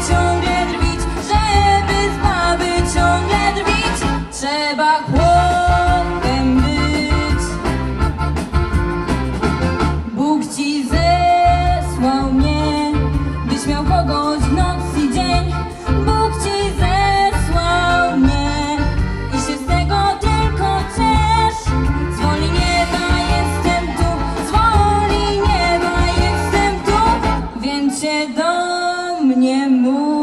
酒店。年暮。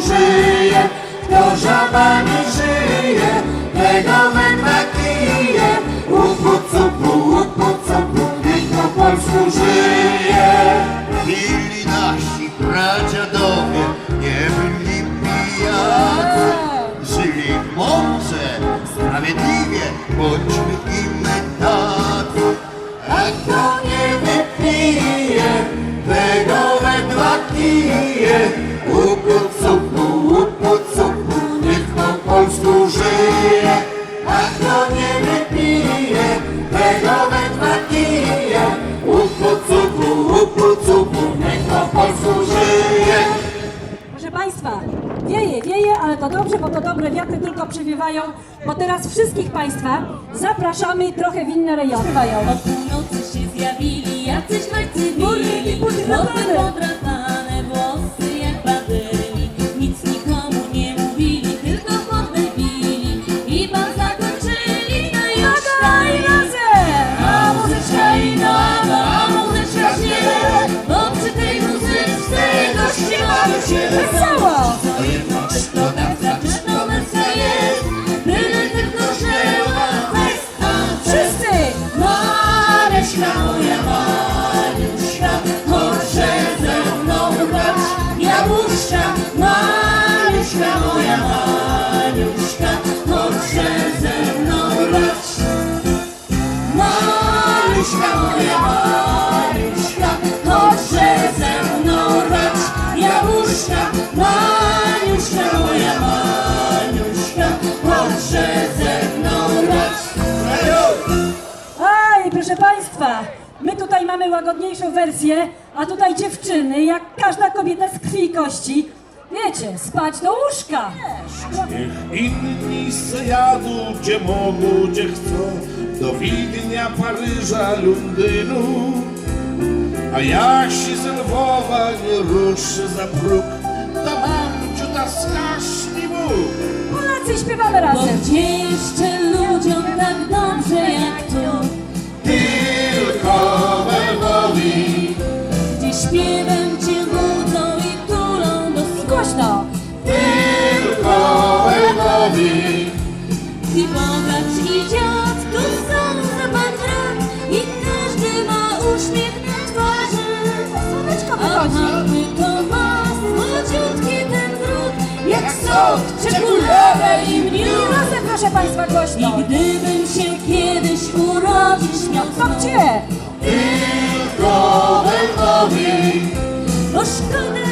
Żyje. Kto żabami żyje, tego wytrakuje. Łupu cupu, łupu cupu, niech po polsku żyje. Byli nasi pradziadowie, nie byli pijacy. Żyli mądrze, sprawiedliwie, bądźmy przywiewają, bo teraz wszystkich Państwa zapraszamy trochę w inne rejony. Śpiewają. O północy się zjawili Jacyś Państwa, my tutaj mamy łagodniejszą wersję, a tutaj dziewczyny, jak każda kobieta z krwi i kości, wiecie, spać do łóżka. Niech inni se jadą, gdzie mogą, gdzie chcą, do Widnia, Paryża, Londynu. A jak się z Lwowa nie ruszy za próg, to mam ciuta skażni Bóg. Polacy śpiewamy Bo razem. gdzie jeszcze ludziom tak dobrze jak tu, Tylko we Lwowi, gdzie śpiewem cię budzą i tulą do snu. Głośno! tylko we Lwowi. I bogacz sok, czekolada i I miód. razem, proszę Państwa, I głośno. gdybym się kiedyś urodzić miał To gdzie? Tylko we. Bo szkoda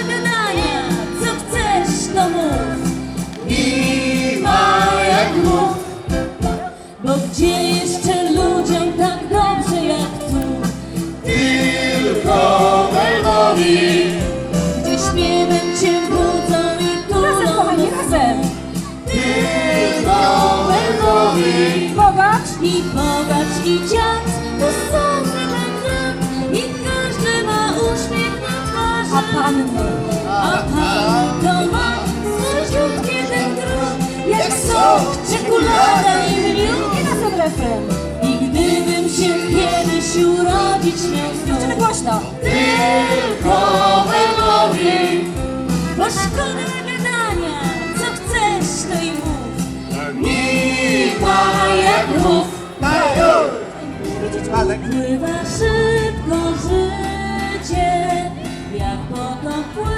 I bogacz i dziad to są brat I każdy ma uśmiech na twarzy a panny. A pan to ma słodziutkie ten drut Jak sok, czekolada i miód I razem refren. I gdybym się kiedyś urodzić miał Dziewczyny, głośno. Tylko we Lwowi. Bo szkoda gadania, co chcesz to i mów I ma jak mów. Pływa szybko życie, jak potok płynie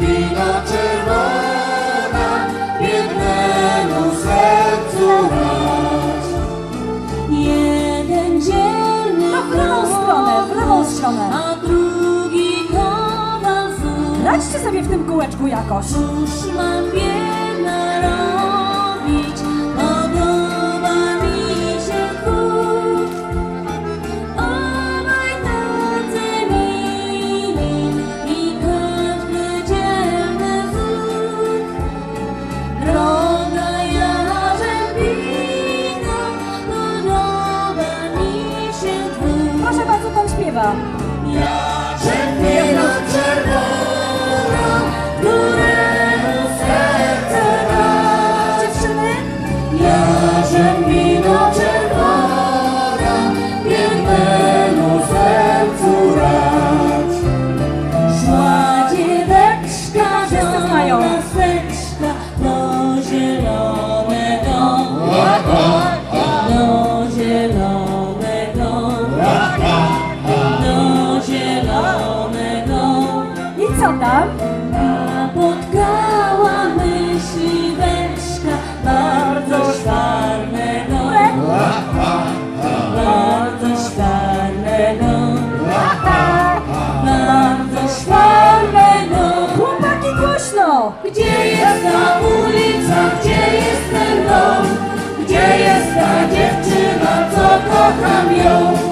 wina czerwona biednemu sercu. Jeden dzielny no, w prawą stronę, w prawą stronę. A drugi Radźcie sobie w tym kółeczku jakoś. Cóż mam. Gdzie jest ta ulica, gdzie jest ten dom? Gdzie jest ta dziewczyna, co kocham ją?